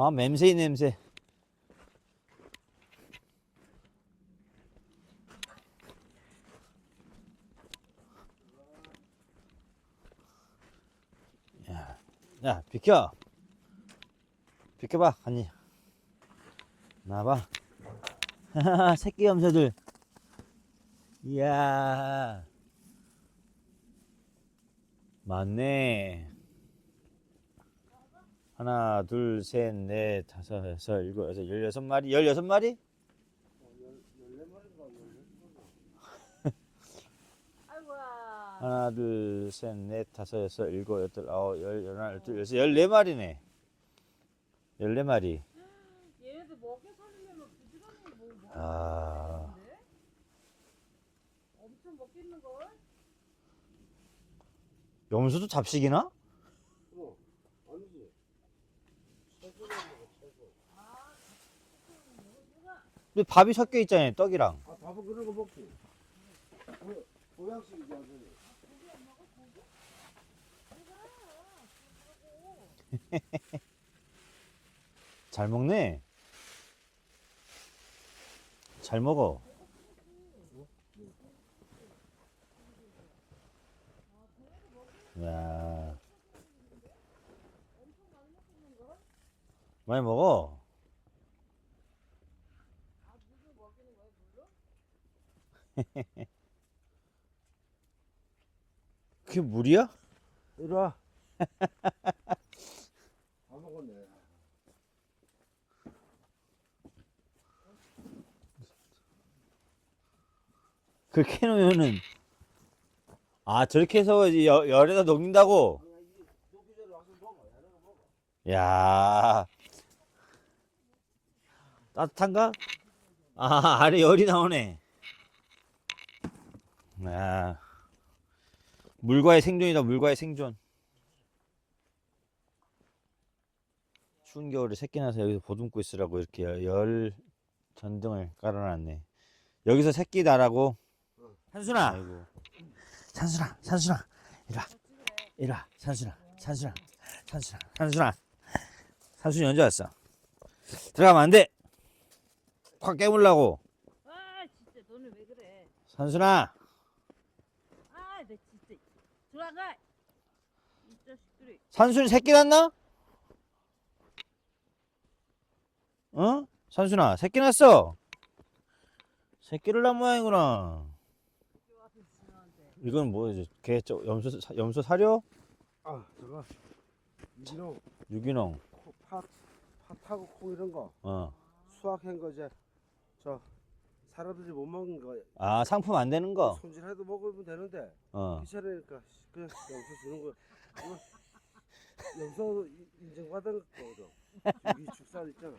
아 맴새이 냄새. 야, 야 비켜. 비켜봐 아니. 나봐. 새끼 염소들. 이야. 많네 하나 둘 셋 넷 다섯 여섯 일곱 여덟 열여섯 마리 열여섯 마리. 하나 둘 셋 넷 다섯 여섯 일곱 여덟 아홉 열 열하나 열둘 열셋 열네 마리네 열네 마리 얘네들 먹여 살리려면 부지런히 뭐 먹어. 아 엄청 먹겠는 걸. 염소도 잡식이나? 어, 아니지. 근데 밥이 섞여 있잖아요 떡이랑. 아, 밥은 그런 거 먹지. 그, 보양식이지, 완전히. 잘 먹네? 잘 먹어. 야. 많이 먹어 그게 물이야? 이리 와. 다 먹었네. 그렇게 해놓으면은 아 저렇게 해서 이제 열, 열에다 녹인다고? 야 따뜻한가? 아 아래 열이 나오네 야 물과의 생존이다 물과의 생존. 추운 겨울에 새끼 나서 여기서 보듬고 있으라고 이렇게 열- 열 전등을 깔아놨네. 여기서 새끼 나라고? 산순아! 아이고. 산순아 산순아. 이리 와. 이리 와. 산순아 산순아. 산순아 산순아. 산순이 언제 왔어? 들어가면 안 돼. 확 깨물라고. 아 진짜 너는 왜 그래? 산순아 아, 내 진짜 들어가. 이 자식들이. 산순이 새끼 났나? 어? 산순아 새끼 났어 새끼를 낳은 모양이구나. 이건 뭐지 개저 염소 사- 염소 사료 아, 저거. 이놈, 유기농 코, 팥, 팥하고 콩 이런 거. 어. 수확한 거 이제, 저, 사람들이 못 먹는 거. 아 상품 안 되는 거 손질해도 먹으면 되는데. 어. 귀찮으니까 그냥 염소 주는 거. 이- 인정받은 거거든. 이 축산 있잖아.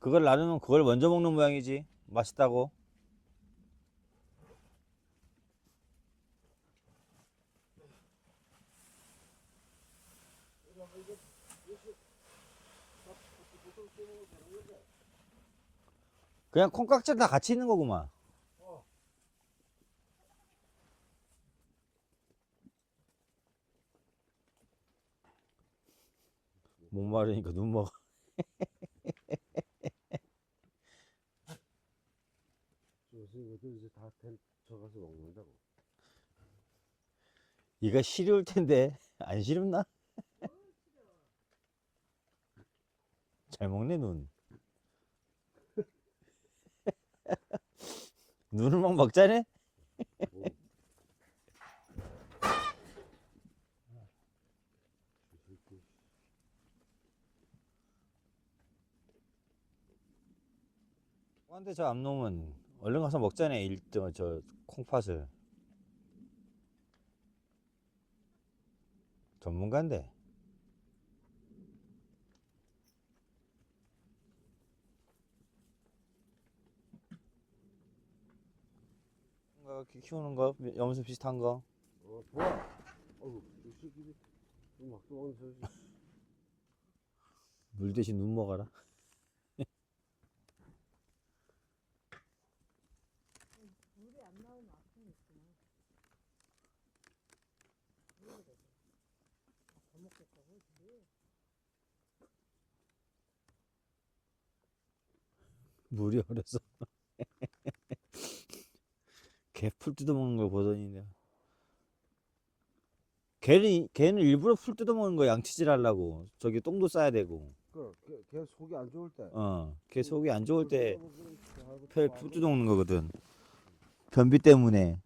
그걸 나누면 그걸 먼저 먹는 모양이지 맛있다고 그냥 콩깍지랑 다 같이 있는 거구만 목 마르니까 눈 먹어 다 저가서 먹는다고. 이거 시려울 텐데 안 시렵나? 잘 먹네 눈. 눈을 막 먹자네? 뭐. 근데 저 암놈은 얼른 가서 먹자네 일등 저 콩팥을. 전문가인데. 이렇게 키우는 거 염소 비슷한 거. 어 좋아. 어우 이 새끼들 막 도망쳐지. 물 대신 눈 먹어라. 물이 안 나오면 아픔이 있구나. 더 먹겠다고 지금. 물이 얼어서. 개풀 뜯어먹는 걸 보더니 개는 개는 일부러 풀 뜯어먹는 거 양치질 하려고. 저기 똥도 싸야 되고. 그, 걔, 걔 속이 안 좋을 때. 어개 속이 안 좋을 때 풀 뜯어먹는 거거든. 변비 때문에